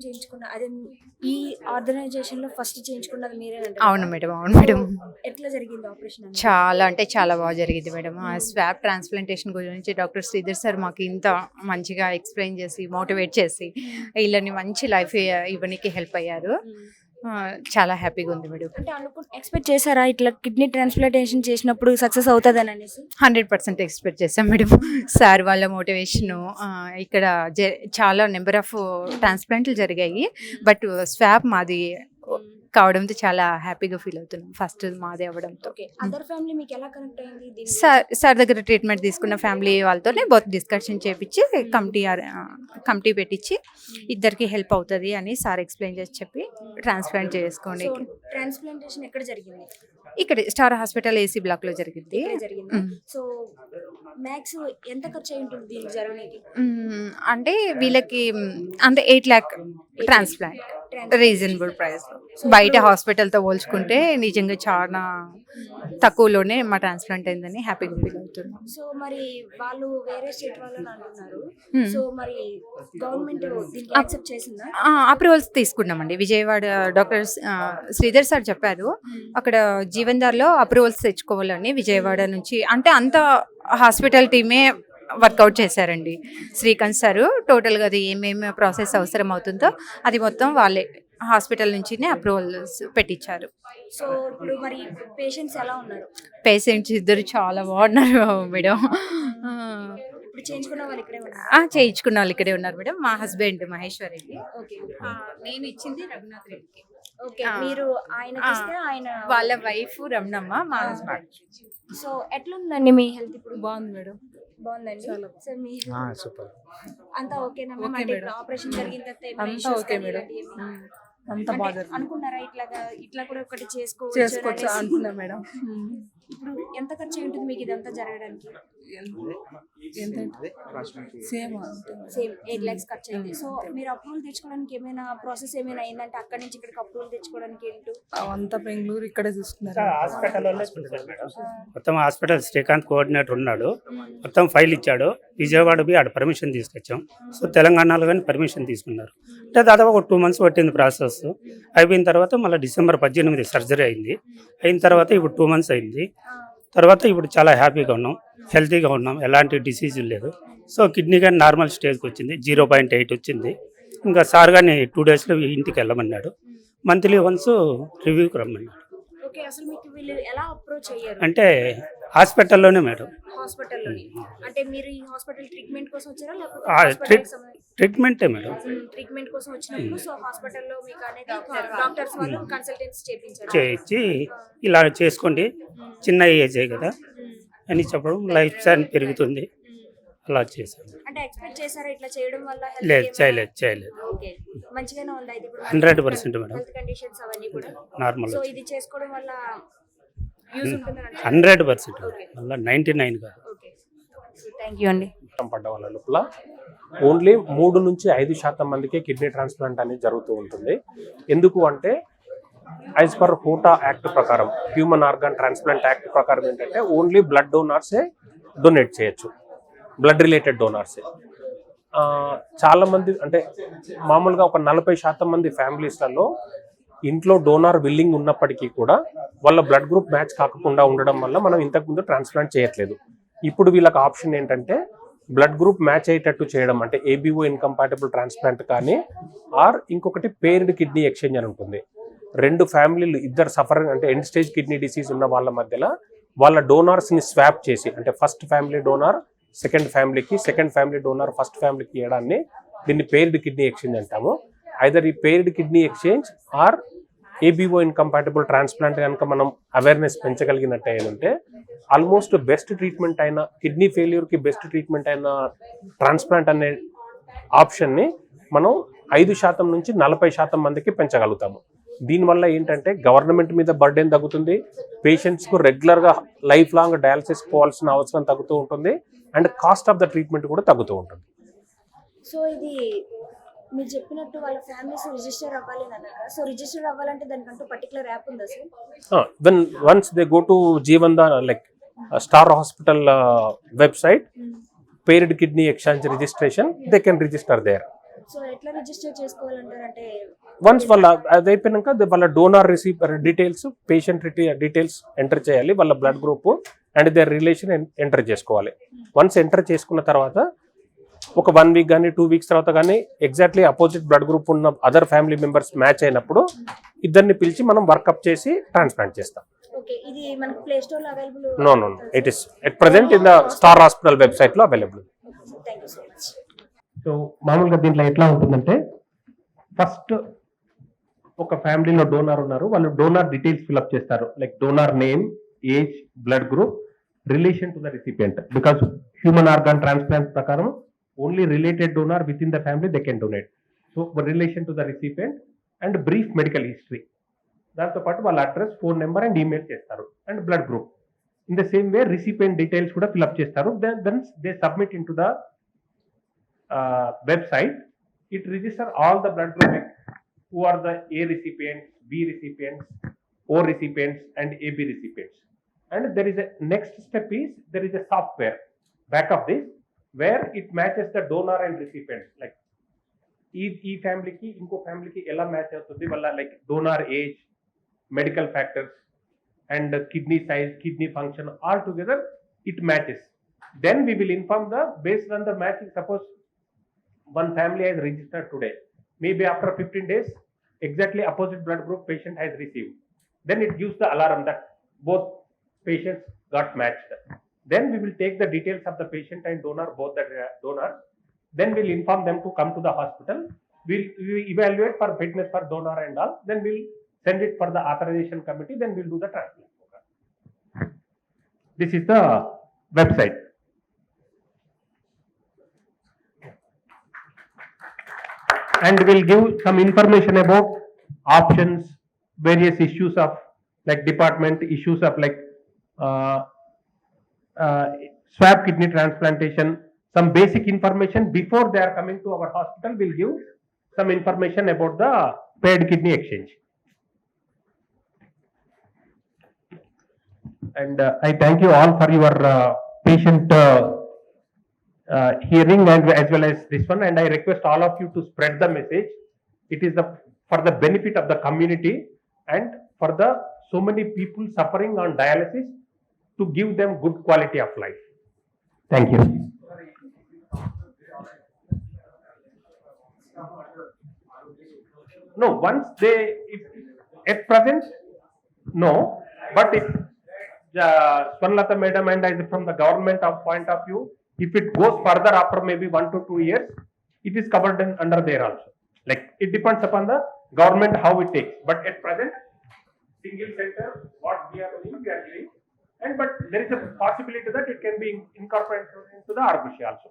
చేయించుకున్న అదే ఈ ఆర్గనైజేషన్లో ఫస్ట్ చేయించుకున్నది మీరే అవును మేడం అవును మేడం. ఎట్లా జరిగింది ఆపరేషన్? చాలా అంటే చాలా బాగా జరిగింది మేడం. ఆ స్వాబ్ ట్రాన్స్ప్లాంటేషన్ గురించి డాక్టర్ శ్రీధర్ సార్ మాకు ఇంత మంచిగా ఎక్స్ప్లెయిన్ చేసి మోటివేట్ చేసి వీళ్ళని మంచి లైఫ్ ఇవ్వడానికి హెల్ప్ అయ్యారు. చాలా హ్యాపీగా ఉంది మేడం. అంటే అనుకు ఎక్స్పెక్ట్ చేశారా ఇట్లా కిడ్నీ ట్రాన్స్ప్లాంటేషన్ చేసినప్పుడు సక్సెస్ అవుతుందని అనేసి? హండ్రెడ్ పర్సెంట్ ఎక్స్పెక్ట్ చేస్తాం మేడం. సార్ వాళ్ళ మోటివేషను ఇక్కడ జ- చాలా నెంబర్ ఆఫ్ ట్రాన్స్ప్లాంట్లు జరిగాయి. బట్ స్వాబ్ మాది కావడంతో చాలా హ్యాపీగా ఫీల్ అవుతున్నాం ఫస్ట్ మాది అవ్వడంతో. ఓకే అదర్ ఫ్యామిలీ మీకు ఎలా కనెక్ట్ అయింది దీని సార్ సార్ దగ్గర ట్రీట్మెంట్ తీసుకున్న ఫ్యామిలీ వాళ్ళతోనే బోత్ డిస్కషన్ చేపించి కమిటీ కమిటీ పెట్టించి ఇద్దరికి హెల్ప్ అవుతుంది అని సార్ ఎక్స్ప్లెయిన్ చేసి చెప్పి ట్రాన్స్ప్లాంట్ చేసుకోండి. ట్రాన్స్ప్లాంటేషన్ ఎక్కడ జరిగింది? ఇక్కడ స్టార్ హాస్పిటల్ ఏసీ బ్లాక్లో జరిగింది. సో మ్యాక్స్ ఎంత ఖర్చు ఉంటుంది అంటే వీళ్ళకి అంటే eight lakh transplant reasonable price బయట హాస్పిటల్తో పోల్చుకుంటే నిజంగా చాలా తక్కువలోనే మా ట్రాన్స్ప్లాంట్ అయిందని హ్యాపీగా ఫీల్ అవుతున్నాం. సో మరి వాళ్ళు వేరే స్టేట్ వాళ్ళని అంటున్నారు. Hmm. సో మరి గవర్నమెంట్ దీనికి యాక్సెప్ట్ చేసిందా? అప్రూవల్స్ తీసుకున్నామండి విజయవాడ డాక్టర్ శ్రీధర్ సార్ చెప్పారు. అక్కడ జీవన్దార్లో అప్రూవల్స్ తెచ్చుకోవాలని విజయవాడ నుంచి అంటే అంత హాస్పిటల్ టీమే వర్కౌట్ చేశారండి. శ్రీకాంత్ సార్ టోటల్గా అది ఏమేమి ప్రాసెస్ అవసరం అవుతుందో అది మొత్తం వాళ్ళే హాస్పిటల్ నుంచినే అప్రూవల్స్ పెట్టించారు. సో ఇప్పుడు మరి పేషెంట్స్ ఎలా ఉన్నారు? పేషెంట్స్ ఇద్దరు చాలా బాగున్నారు మేడం. చేయించుకున్న వాళ్ళు ఇక్కడే ఉన్నారు. ఆ, చేయించుకున్న వాళ్ళు ఇక్కడే ఉన్నారు మేడం. మా హస్బెండ్ మహేశ్వర్ రెడ్డి. నేను ఇచ్చింది రఘునాథ్ రెడ్డికి. మీరు ఆయనకి ఆ. ఇస్తే ఆయన వాళ్ళ వైఫ్ రమణమ్మ మా హస్బెండ్ సో ఎట్లుందండి మీ హెల్త్ ఇప్పుడు? బాగుంది మేడం. బాగుందండి. సో మీ సూపర్. అంతా ఓకేనా అంటే. ఆపరేషన్ జరిగిన తర్వాత ఓకే మేడం. అంతా అంటే బాగా జరిగింది. అనుకున్నారా ఇట్లాగా ఇట్లా కూడా ఒకటి చేసుకోవచ్చు? అనుకున్నా మేడం. ఇప్పుడు ఎంత ఖర్చు ఉంటుంది మీకు ఇదంతా జరగడానికి? సేమ్ సేమ్ ఎయిట్ లాక్స్ ఖర్చు అయింది సో మీరు అప్రూవల్ తెచ్చుకోవడానికి ఏమైనా ప్రాసెస్ ఏమైనా అయిందంటే అక్కడ నుంచి ఇక్కడికి అప్రూవల్ తెచ్చుకోవడానికి ఏంటో? అవంతా బెంగళూరు ఇక్కడే హాస్పిటల్ మొత్తం హాస్పిటల్ శ్రీకాంత్ కోఆర్డినేటర్ ఉన్నాడు. మొత్తం ఫైల్ ఇచ్చాడు. విజయవాడ పోయి ఆడ పర్మిషన్ తీసుకొచ్చాం. సో తెలంగాణలో కానీ పర్మిషన్ తీసుకున్నారు. అంటే దాదాపు ఒక టూ మంత్స్ పట్టింది ప్రాసెస్ అయిపోయిన తర్వాత మళ్ళీ డిసెంబర్ పద్దెనిమిది సర్జరీ అయింది. అయిన తర్వాత ఇప్పుడు టూ మంత్స్ అయింది. తర్వాత ఇప్పుడు చాలా హ్యాపీగా ఉన్నాం హెల్తీగా ఉన్నాం ఎలాంటి డిసీజ్ లేదు. సో కిడ్నీ కానీ నార్మల్ స్టేజ్కి వచ్చింది జీరో పాయింట్ ఎయిట్ వచ్చింది. ఇంకా సార్ కానీ టూ డేస్లో ఇంటికి వెళ్ళమన్నాడు. మంత్లీ వన్స్ రివ్యూకి రమ్మన్నాడు. ఓకే అసలు మీకు వీళ్ళు ఎలా అప్రోచ్ అయ్యారు? అంటే హాస్పిటల్లోనే మేడం. హాస్పిటల్లోని. అంటే మీరు ఈ హాస్పిటల్ ట్రీట్మెంట్ కోసం వచ్చారా? ఆ, ట్రీట్- లేకపోతే ట్రీట్మెంటే మేడం. ట్రీట్మెంట్ కోసం వచ్చినప్పుడు సో హాస్పిటల్లో మీకు అనేది డాక్టర్స్ వాళ్ళు కన్సల్టెన్స్ చేపించారు? చేయించి ఇలా చేసుకోండి. చిన్న ఏజే కదా అని చెప్పడం లైఫ్ స్టైల్ పెరుగుతుంది. అలా చేశాను. అంటే ఎక్స్పెక్ట్ చేశారా ఇట్లా చేయడం వల్ల health లేదు చేయలేదు చేయలేదు. ఇప్పుడు? 100% మేడం. నార్మల్ హండ్రెడ్ పర్సెంట్ మళ్ళీ నైంటీ నైన్ కాదు. థ్యాంక్ యూ అండి. పడ్డ వాళ్ళ లోపల ఓన్లీ మూడు నుంచి ఐదు శాతం మందికే కిడ్నీ ట్రాన్స్ప్లాంట్ అనేది జరుగుతూ ఉంటుంది. ఎందుకు అంటే యాజ్ పర్ హోటా యాక్ట్ ప్రకారం హ్యూమన్ ఆర్గాన్ ట్రాన్స్ప్లాంట్ యాక్ట్ ప్రకారం ఏంటంటే ఓన్లీ బ్లడ్ డోనార్సే డొనేట్ చేయొచ్చు. బ్లడ్ రిలేటెడ్ డోనార్సే చాలామంది అంటే మామూలుగా ఒక నలభై శాతం మంది ఫ్యామిలీస్లలో ఇంట్లో డోనార్ విల్లింగ్ ఉన్నప్పటికీ కూడా వాళ్ళ బ్లడ్ గ్రూప్ మ్యాచ్ కాకుండా ఉండడం వల్ల మనం ఇంతకుముందు ట్రాన్స్ప్లాంట్ చేయట్లేదు. ఇప్పుడు వీళ్ళకి ఆప్షన్ ఏంటంటే బ్లడ్ గ్రూప్ మ్యాచ్ అయ్యేటట్టు చేయడం అంటే ఏబిఓ ఇన్కంపాటబుల్ ట్రాన్స్ప్లాంట్ కానీ ఆర్ ఇంకొకటి పేర్డ్ కిడ్నీ ఎక్స్చేంజ్ అని ఉంటుంది. రెండు ఫ్యామిలీలు ఇద్దరు సఫర్ అంటే ఎండ్ స్టేజ్ కిడ్నీ డిసీజ్ ఉన్న వాళ్ళ మధ్యలో వాళ్ళ డోనార్స్ని స్వాప్ చేసి అంటే ఫస్ట్ ఫ్యామిలీ డోనార్ సెకండ్ ఫ్యామిలీకి సెకండ్ ఫ్యామిలీ డోనార్ ఫస్ట్ ఫ్యామిలీకి ఇవ్వడాన్ని దీన్ని పేర్డ్ కిడ్నీ ఎక్స్చేంజ్ అంటాము. ఐదర్ ఈ paired kidney exchange or ABO incompatible transplant కనుక మనం అవేర్నెస్ పెంచగలిగినట్టు ఏంటంటే ఆల్మోస్ట్ బెస్ట్ ట్రీట్మెంట్ అయిన కిడ్నీ ఫెయిల్యూర్కి బెస్ట్ ట్రీట్మెంట్ అయిన ట్రాన్స్ప్లాంట్ అనే ఆప్షన్ని మనం ఐదు శాతం నుంచి నలభై శాతం మందికి పెంచగలుగుతాము. దీనివల్ల ఏంటంటే గవర్నమెంట్ మీద బర్డెన్ తగ్గుతుంది. పేషెంట్స్కు రెగ్యులర్గా లైఫ్ లాంగ్ డయాలసిస్ పోవాల్సిన అవసరం తగ్గుతూ ఉంటుంది. And cost of the treatment కూడా తగ్గుతూ ఉంటుంది. సో ఇది మీరు చెప్పినట్టు వాళ్ళ ఫ్యామిలీస్ రిజిస్టర్ అవ్వాలి అని అన్నారు? సో రిజిస్టర్ అవ్వాలంటే దానికంటూ పర్టికులర్ యాప్ ఉందా sir when once they go to Jeevan like star hospital website paired kidney exchange registration they can register there so ఎట్లా రిజిస్టర్ చేసుకోవాలంటారు అంటే వన్స్ వాళ్ళ అది అయిపోయినాక వాళ్ళ donor receive details patient details enter చేయాలి వాళ్ళ blood group and their relation enter చేసుకోవాలి. వన్స్ ఎంటర్ చేసుకున్న తర్వాత ఒక వన్ వీక్ కానీ టూ వీక్స్ తర్వాత కానీ ఎగ్జాక్ట్లీ అపోజిట్ బ్లడ్ గ్రూప్ ఉన్న అదర్ ఫ్యామిలీ మెంబర్స్ మ్యాచ్ అయినప్పుడు ఇద్దరిని పిలిచి మనం వర్కప్ చేసి ట్రాన్స్ప్లాంట్ చేస్తాం. No no it is at present in the star hospital వెబ్సైట్లో అవైలబుల్ సో మామూలుగా దీంట్లో ఎట్లా ఉంటుందంటే ఫస్ట్ ఒక ఫ్యామిలీలో డోనార్ ఉన్నారు. వాళ్ళు డోనార్ డీటెయిల్స్ ఫిల్అప్ చేస్తారు. Like donor name age blood group relation to the recipient. Because human organ transplant ప్రకారం only related donor with in the family they can donate so relation to the recipient and brief medical history. దాంతోపాటు వాళ్ళ address phone number and email చేస్తారు. And blood group. In the same way recipient details కూడా fill up చేస్తారు. Then they submit in to the uh, website, it register all the blood group like who are the A recipients, B recipients, O recipients, and AB recipients. And there is a next step is there is a software back of this where it matches the donor and recipient. Like ఈ ఈ ఫ్యామిలీకి ఇంకో ఫ్యామిలీకి ఎలా match అవుతుంది వాళ్ళ like donor age medical factors and kidney size kidney function all together it matches then we will inform the based on the matching suppose one family has registered today. Maybe after 15 days, exactly opposite blood group patient has received. Then it gives the alarm that both patients got matched. Then we will take the details of the patient and donor, both the uh, donors. Then we'll inform them to come to the hospital. We'll, we'll evaluate for fitness for donor and all. Then we'll send it for the authorization committee. Then we'll do the transplant program. This is the website. And will give some information about options, various issues of like department issues of like uh, uh, swab kidney transplantation, some basic information before they are coming to our hospital. We will give some information about the paired kidney exchange. And uh, I thank you all for your uh, patient uh, hearing and as well as this one and I request all of you to spread the message. It is the for the benefit of the community and for the so many people suffering on dialysis to give them good quality of life. Thank you. No, once they, if, at present, no, but if uh, Swarnlata madam and from the government of point of view, if it goes further after maybe one to two years, it is covered in, under there also. Like it depends upon the government how it takes. But at present, single center, what we are doing, we are doing. And but there is a possibility that it can be incorporated into the RBC also.